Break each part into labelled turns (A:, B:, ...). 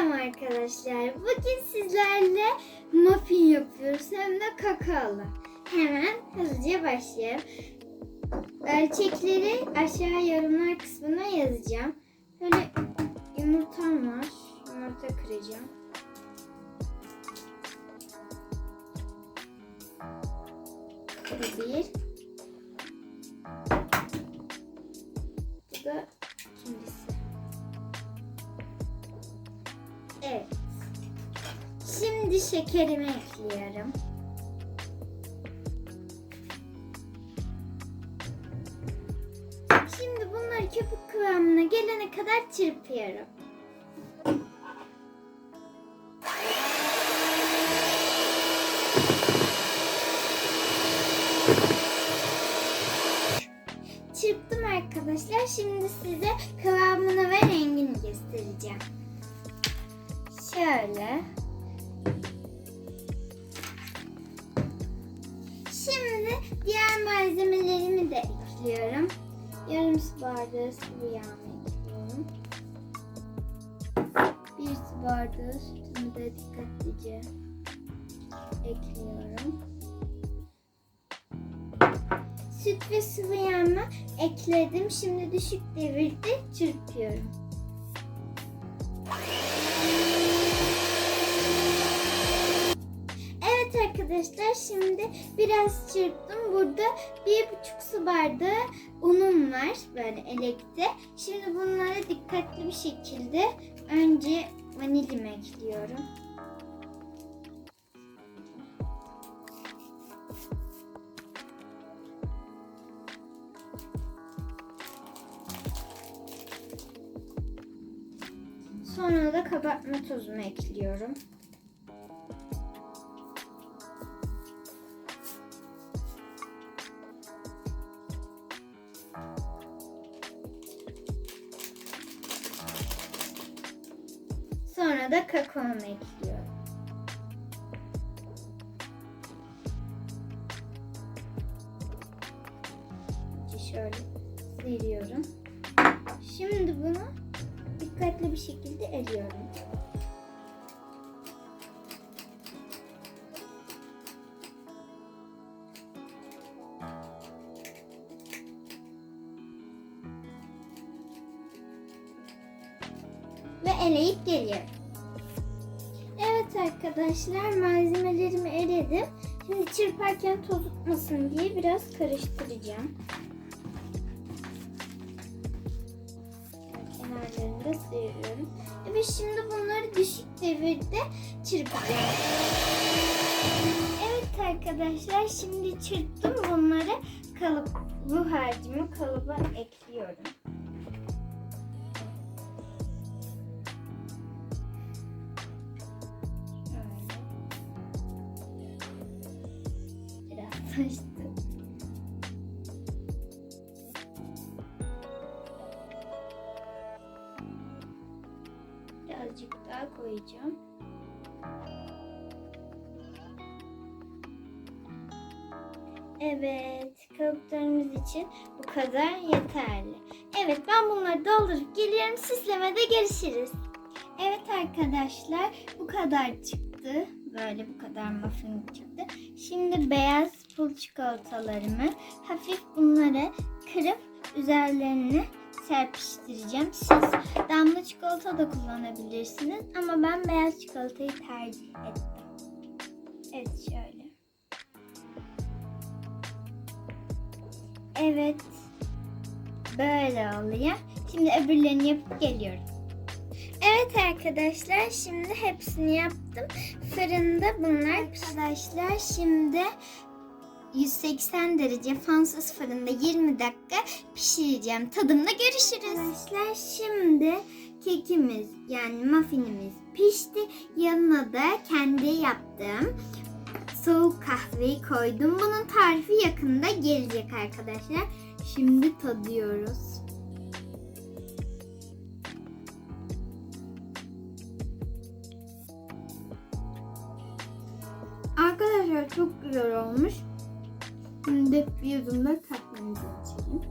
A: Selam arkadaşlar. Bugün sizlerle muffin yapıyoruz hem de kakaolu. Hemen hızlıca başlayalım. Ölçekleri aşağı yorumlar kısmına yazacağım. Böyle yumurtam var. Yumurta kıracağım. Bir. Evet. Şimdi şekerimi ekliyorum. Şimdi bunları köpük kıvamına gelene kadar çırpıyorum. Çırptım arkadaşlar. Şimdi size kıvamını diğer malzemelerimi de ekliyorum. Yarım su bardağı sıvı yağ ekliyorum. Bir su bardağı sütümü de dikkatlice ekliyorum. Süt ve sıvı yağımı ekledim. Şimdi düşük devirde çırpıyorum. Evet arkadaşlar şimdi biraz çırptım. Burada bir buçuk su bardağı unum var böyle elekte. Şimdi bunlara dikkatli bir şekilde önce vanilimi ekliyorum. Sonra da kabartma tozumu ekliyorum. Sonra da kakaomu ekliyorum. Şöyle sıyırıyorum. Şimdi bunu dikkatli bir şekilde eliyorum. Ve eleyip geliyorum. Evet arkadaşlar malzemelerimi eledim. Şimdi çırparken toz tutmasın diye biraz karıştıracağım. kenarlarını da sıyırıyorum. Evet şimdi bunları düşük devirde çırpacağım. Evet arkadaşlar şimdi çırptım bunları kalıp bu harcımı kalıba ekliyorum. Taştı. Birazcık daha koyacağım. Evet, kalıplarımız için bu kadar yeterli. Evet, ben bunları doldurup geliyorum. Süslemede görüşürüz. Evet arkadaşlar, bu kadar çıktı. Böyle bu kadar muffin çıktı. Şimdi beyaz pul çikolatalarımı hafif bunları kırıp üzerlerine serpiştireceğim. Siz damla çikolata da kullanabilirsiniz ama ben beyaz çikolatayı tercih ettim. Evet şöyle. Evet. Böyle oluyor. Şimdi öbürlerini yapıp geliyorum. Evet arkadaşlar şimdi hepsini yaptım. Fırında bunlar arkadaşlar şimdi 180 derece fansız fırında 20 dakika pişireceğim. Tadımda görüşürüz. Arkadaşlar şimdi kekimiz yani muffinimiz pişti. Yanına da kendi yaptığım soğuk kahveyi koydum. Bunun tarifi yakında gelecek arkadaşlar. Şimdi tadıyoruz. Çok güzel olmuş. Şimdi bir yudumda kahvemizi içelim.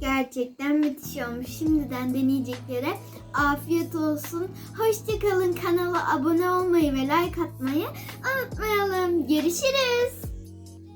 A: Gerçekten müthiş olmuş. Şimdiden deneyeceklere afiyet olsun. Hoşçakalın. Kanala abone olmayı ve like atmayı unutmayalım. Görüşürüz.